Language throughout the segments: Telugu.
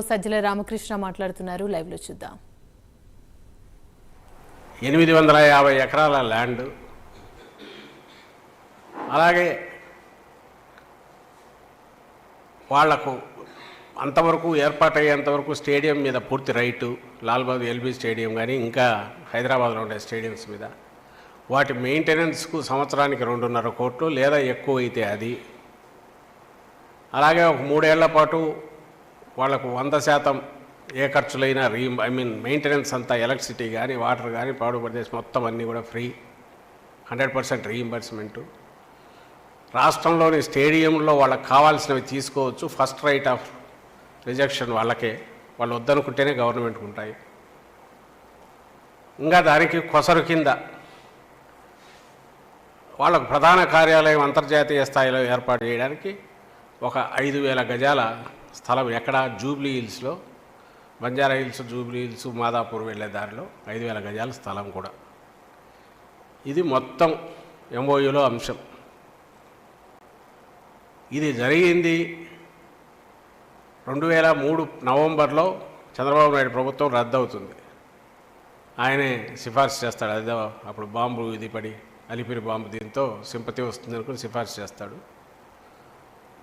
సజ్జల రామకృష్ణ మాట్లాడుతున్నారు. లైవ్లో చూద్దాం. ఎనిమిది వందల యాభై ఎకరాల ల్యాండ్. అలాగే వాళ్ళకు అంతవరకు ఏర్పాటయ్యేంతవరకు స్టేడియం మీద పూర్తి రైటు. లాల్బాగ్ ఎల్బీ స్టేడియం కానీ ఇంకా హైదరాబాద్లో ఉండే స్టేడియంస్ మీద. వాటి మెయింటెనెన్స్కు సంవత్సరానికి రెండున్నర కోట్లు లేదా ఎక్కువ అయితే అది. అలాగే ఒక మూడేళ్ళ పాటు వాళ్ళకు వంద శాతం ఏ ఖర్చులైనా రీ ఐ మీన్ మెయింటెనెన్స్ అంతా ఎలక్ట్రిసిటీ కానీ వాటర్ కానీ పాడు ప్రదేశ్ మొత్తం అన్నీ కూడా ఫ్రీ. హండ్రెడ్ పర్సెంట్ రీఇంబర్స్మెంటు రాష్ట్రంలోని స్టేడియంలో వాళ్ళకి కావాల్సినవి తీసుకోవచ్చు. ఫస్ట్ రైట్ ఆఫ్ రిజెక్షన్ వాళ్ళకే. వాళ్ళు వద్దనుకుంటేనే గవర్నమెంట్కి ఉంటాయి. ఇంకా దానికి కొసరు కింద వాళ్ళకు ప్రధాన కార్యాలయం అంతర్జాతీయ స్థాయిలో ఏర్పాటు చేయడానికి ఒక ఐదు వేల గజాల స్థలం ఎక్కడ? జూబ్లీ హిల్స్లో. బంజారా హిల్స్ జూబ్లీ హిల్స్ మాదాపూర్ వెళ్ళే దారిలో ఐదు వేల గజాల స్థలం కూడా. ఇది మొత్తం ఎంఓయూలో అంశం. ఇది జరిగింది రెండు వేల మూడు నవంబర్లో చంద్రబాబు నాయుడు ప్రభుత్వం రద్దవుతుంది. ఆయనే సిఫార్సు చేస్తాడు. అదే అప్పుడు బాంబు ఇది పడి అలిపిరి బాంబు దీంతో సింపతి వస్తుంది అనుకుని సిఫార్సు చేస్తాడు.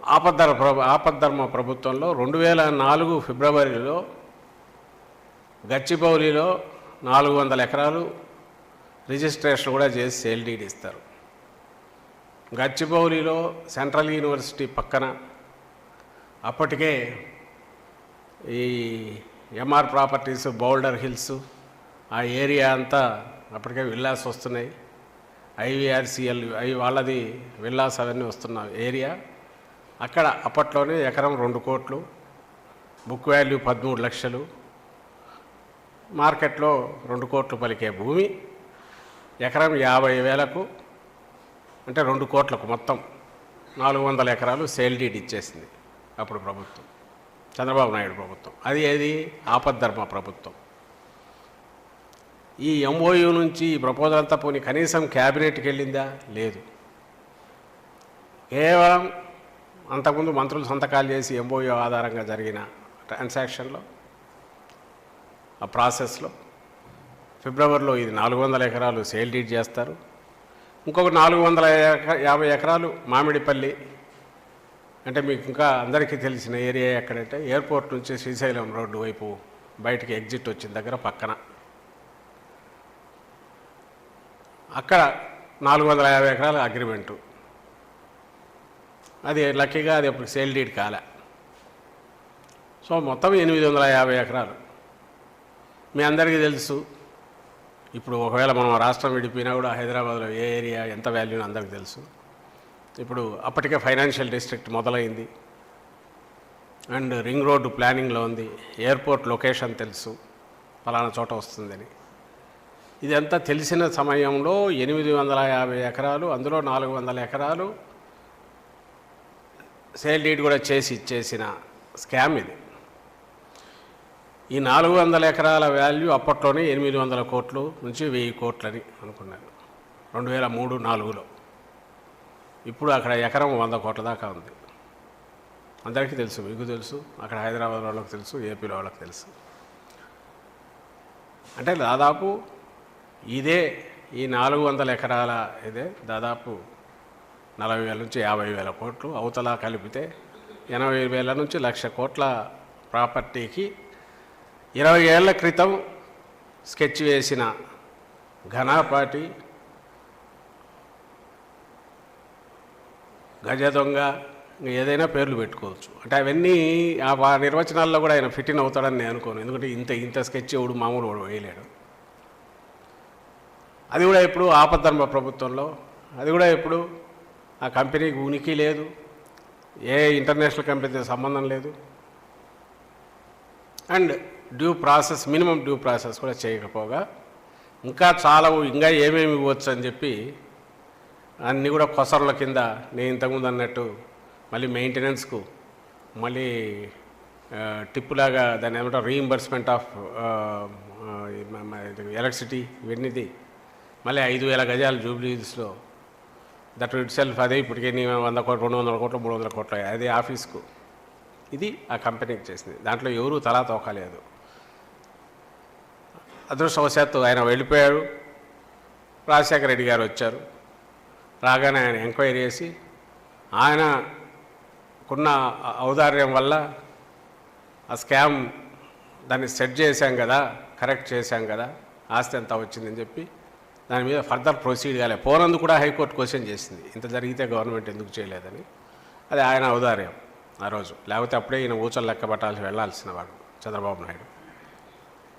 ఆపద్ధర ప్రభు ఆపద్ధర్మ ప్రభుత్వంలో రెండు వేల నాలుగు ఫిబ్రవరిలో గచ్చిబౌలిలో నాలుగు వందల ఎకరాలు రిజిస్ట్రేషన్ కూడా చేసి సేల్ డీడ్ ఇస్తారు. గచ్చిబౌలిలో సెంట్రల్ యూనివర్సిటీ పక్కన అప్పటికే ఈ ఎంఆర్ ప్రాపర్టీస్ బౌల్డర్ హిల్స్ ఆ ఏరియా అంతా అప్పటికే విల్లాస్ వస్తున్నాయి. ఐవీఆర్సీఎల్ అవి వాళ్ళది విల్లాస్ అవన్నీ వస్తున్న ఏరియా. అక్కడ అప్పట్లోనే ఎకరం రెండు కోట్లు బుక్ వాల్యూ పదమూడు లక్షలు మార్కెట్లో రెండు కోట్లు పలికే భూమి ఎకరం యాభై వేలకు అంటే రెండు కోట్లకు మొత్తం నాలుగు వందల ఎకరాలు సేల్ డీడ్ ఇచ్చేసింది అప్పుడు ప్రభుత్వం. చంద్రబాబు నాయుడు ప్రభుత్వం. అది ఏది? ఆపద్ధర్మ ప్రభుత్వం. ఈ ఎంఓయూ నుంచి ఈ ప్రపోజల్ అంతా పోని కనీసం క్యాబినెట్కి వెళ్ళిందా? లేదు. కేవలం అంతకుముందు మంత్రులు సంతకాలు చేసి ఎంఓయూ ఆధారంగా జరిగిన ట్రాన్సాక్షన్లో ఆ ప్రాసెస్లో ఫిబ్రవరిలో ఇది నాలుగు వందల ఎకరాలు సేల్ డీడ్ చేస్తారు. ఇంకొక నాలుగు వందల ఎక- యాభై ఎకరాలు మామిడిపల్లి అంటే మీకు ఇంకా అందరికీ తెలిసిన ఏరియా ఎక్కడంటే ఎయిర్పోర్ట్ నుంచి శ్రీశైలం రోడ్డు వైపు బయటికి ఎగ్జిట్ వచ్చిన దగ్గర పక్కన. అక్కడ నాలుగు వందల యాభై ఎకరాల అగ్రిమెంటు. అది లక్కీగా అది అప్పుడు సేల్ డీడ్ కాలే. సో మొత్తం ఎనిమిది వందల యాభై ఎకరాలు. మీ అందరికీ తెలుసు ఇప్పుడు ఒకవేళ మనం రాష్ట్రం విడిపోయినా కూడా హైదరాబాద్లో ఏ ఏరియా ఎంత వాల్యూ అందరికీ తెలుసు. ఇప్పుడు అప్పటికే ఫైనాన్షియల్ డిస్ట్రిక్ట్ మొదలైంది. అండ్ రింగ్ రోడ్డు ప్లానింగ్లో ఉంది ఎయిర్పోర్ట్ లొకేషన్ తెలుసు ఫలానా చోట వస్తుందని. ఇదంతా తెలిసిన సమయంలో ఎనిమిది వందల యాభై ఎకరాలు అందులో నాలుగు వందల ఎకరాలు సేల్ డీడ్ కూడా చేసి ఇచ్చేసిన స్కామ్ ఇది. ఈ నాలుగు వందల ఎకరాల వాల్యూ అప్పట్లోనే ఎనిమిది వందల కోట్లు నుంచి వెయ్యి కోట్లని అనుకున్నారు. రెండు వేల మూడు నాలుగులో. ఇప్పుడు అక్కడ ఎకరం వంద కోట్ల దాకా ఉంది. అందరికీ తెలుసు మీకు తెలుసు అక్కడ హైదరాబాద్ వాళ్ళకి తెలుసు ఏపీలో వాళ్ళకి తెలుసు. అంటే దాదాపు ఇదే ఈ నాలుగు వందల ఎకరాల ఇదే దాదాపు నలభై వేల నుంచి యాభై వేల కోట్లు అవతల కలిపితే ఎనభై వేల నుంచి లక్ష కోట్ల ప్రాపర్టీకి ఇరవై ఏళ్ళ క్రితం స్కెచ్ వేసిన ఘనాపాటి గజ దొంగ ఇంకా ఏదైనా పేర్లు పెట్టుకోవచ్చు. అంటే అవన్నీ ఆ నిర్వచనాల్లో కూడా ఆయన ఫిట్ ఇన్ అవుతాడని నేను అనుకోను. ఎందుకంటే ఇంత ఇంత స్కెచ్ ఎవడు మామూలు వాడు వేయలేడు. అది కూడా ఇప్పుడు ఆపద్ధర్మ ప్రభుత్వంలో అది కూడా ఇప్పుడు ఆ కంపెనీకి ఉనికి లేదు. ఏ ఇంటర్నేషనల్ కంపెనీతో సంబంధం లేదు. And due process minimum due process కూడా చేయకపోగా ఇంకా చాలా ఇంకా ఏమేమి ఇవ్వచ్చు అని చెప్పి అన్నీ కూడా కొసర్ల కింద నేను ఇంతకుముందు అన్నట్టు మళ్ళీ మెయింటెనెన్స్కు మళ్ళీ టిప్పులాగా దాన్ని ఏమంటారు రీఇంబర్స్మెంట్ ఆఫ్ ఎలక్ట్రిసిటీ ఇవన్నీది మళ్ళీ ఐదు వేల గజాలు జూబ్లీస్లో దట్ ఇట్ సెల్ఫ్ అదే ఇప్పటికే నేను వంద కోట్లు రెండు వందల కోట్లు మూడు వందల కోట్లు అదే ఆఫీస్కు. ఇది ఆ కంపెనీకి చేసింది. దాంట్లో ఎవరూ తలా తోకలేదు. అదృష్టవశాత్తు ఆయన వెళ్ళిపోయారు రాజశేఖర రెడ్డి గారు వచ్చారు. రాగానే ఆయన ఎంక్వైరీ చేసి ఆయనకున్న ఔదార్యం వల్ల ఆ స్కామ్ దాన్ని సెట్ చేశాం కదా కరెక్ట్ చేశాం కదా ఆస్తి ఎంత వచ్చిందని చెప్పి దాని మీద ఫర్దర్ ప్రొసీడ్ కాలే. పోనందు కూడా హైకోర్టు క్వశ్చన్ చేసింది. ఇంత జరిగితే గవర్నమెంట్ ఎందుకు చేయలేదని. అది ఆయన ఔదార్యం ఆ రోజు. లేకపోతే అప్పుడే ఈయన ఊచలు లెక్క పట్టాల్సి వెళ్ళాల్సిన వాడు చంద్రబాబు నాయుడు.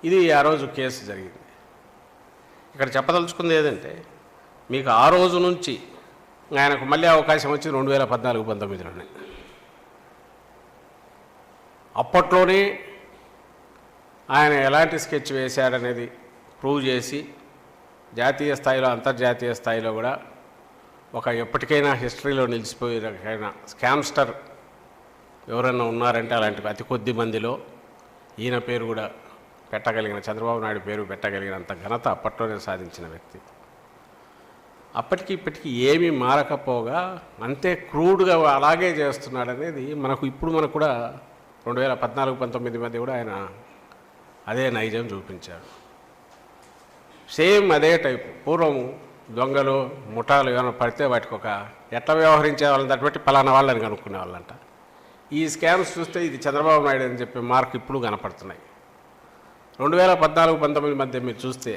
ఇది ఆ రోజు కేసు జరిగింది. ఇక్కడ చెప్పదలుచుకుంది ఏదంటే మీకు ఆ రోజు నుంచి ఆయనకు మళ్ళీ అవకాశం వచ్చింది రెండు వేల పద్నాలుగు పంతొమ్మిదిలోనే. అప్పట్లోనే ఆయన ఎలాంటి స్కెచ్ వేశాడనేది ప్రూవ్ చేసి జాతీయ స్థాయిలో అంతర్జాతీయ స్థాయిలో కూడా ఒక ఎప్పటికైనా హిస్టరీలో నిలిచిపోయిన స్కామ్స్టర్ ఎవరైనా ఉన్నారంటే అలాంటి అతి కొద్ది మందిలో ఈయన పేరు కూడా పెట్టగలిగిన చంద్రబాబు నాయుడు పేరు పెట్టగలిగినంత ఘనత అప్పట్లోనే సాధించిన వ్యక్తి. అప్పటికి ఇప్పటికీ ఏమీ మారకపోగా అంతే క్రూడ్గా అలాగే చేస్తున్నాడు అనేది మనకు ఇప్పుడు మనకు కూడా రెండు వేల పద్నాలుగు పంతొమ్మిది మధ్య కూడా ఆయన అదే నైజం చూపించాడు సేమ్ అదే టైప్. పూర్వం దొంగలు ముఠాలు ఏమైనా పడితే వాటికి ఒక ఎట్లా వ్యవహరించే వాళ్ళని దాన్ని బట్టి పలానా వాళ్ళని కనుక్కునే వాళ్ళంట. ఈ స్కామ్స్ చూస్తే ఇది చంద్రబాబు నాయుడు అని చెప్పి మార్క్ ఇప్పుడు కనపడుతున్నాయి. రెండు వేల పద్నాలుగు పంతొమ్మిది మధ్య మీరు చూస్తే